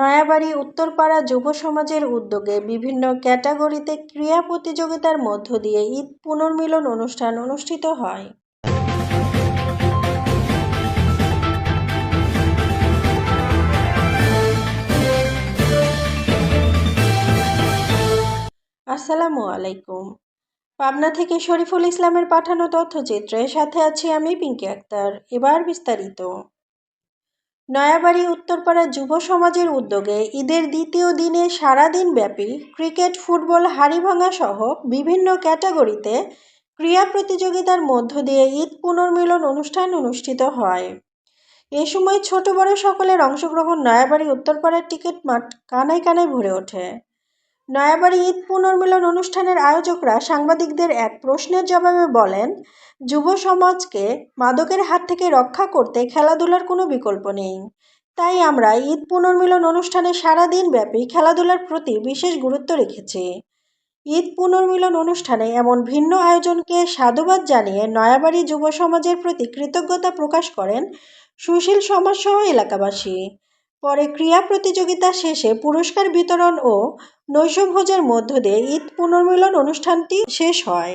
নয়াবাড়ি উত্তরপাড়া যুব সমাজের উদ্যোগে বিভিন্ন ক্যাটাগরিতে ক্রীড়া প্রতিযোগিতার মধ্য দিয়ে ঈদ পুনর্মিলন অনুষ্ঠান অনুষ্ঠিত হয়। আসসালামু আলাইকুম। পাবনা থেকে শরীফুল ইসলামের পাঠানো তথ্যচিত্রের সাথে আছি আমি পিঙ্কি আক্তার। এবার বিস্তারিত। নয়াবাড়ি উত্তরপাড়া যুব সমাজের উদ্যোগে ঈদের দ্বিতীয় দিনে সারাদিন ব্যাপী ক্রিকেট, ফুটবল, হাড়িভাঙা সহ বিভিন্ন ক্যাটাগরিতে ক্রীড়া প্রতিযোগিতার মধ্য দিয়ে ঈদ পুনর্মিলন অনুষ্ঠান অনুষ্ঠিত হয়। এ সময় ছোট বড় সকলের অংশগ্রহণ নয়াবাড়ি উত্তরপাড়ার টিকিট মাঠ কানায় কানায় ভরে ওঠে। নয়াবাড়ি ঈদ পুনর্মিলন অনুষ্ঠানের আয়োজকরা সাংবাদিকদের এক প্রশ্নের জবাবে বলেন, যুব সমাজকে মাদকের হাত থেকে রক্ষা করতে খেলাধুলার কোনো বিকল্প নেই। তাই আমরা ঈদ পুনর্মিলন অনুষ্ঠানে সারাদিন ব্যাপী খেলাধুলার প্রতি বিশেষ গুরুত্ব রেখেছি। ঈদ পুনর্মিলন অনুষ্ঠানে এমন ভিন্ন আয়োজনকে সাধুবাদ জানিয়ে নয়াবাড়ি যুব সমাজের প্রতি কৃতজ্ঞতা প্রকাশ করেন সুশীল সমাজসহ এলাকাবাসী। পরে ক্রীড়া প্রতিযোগিতা শেষে পুরস্কার বিতরণ ও নৈশভোজের মধ্য দিয়ে ঈদ পুনর্মিলন অনুষ্ঠানটি শেষ হয়।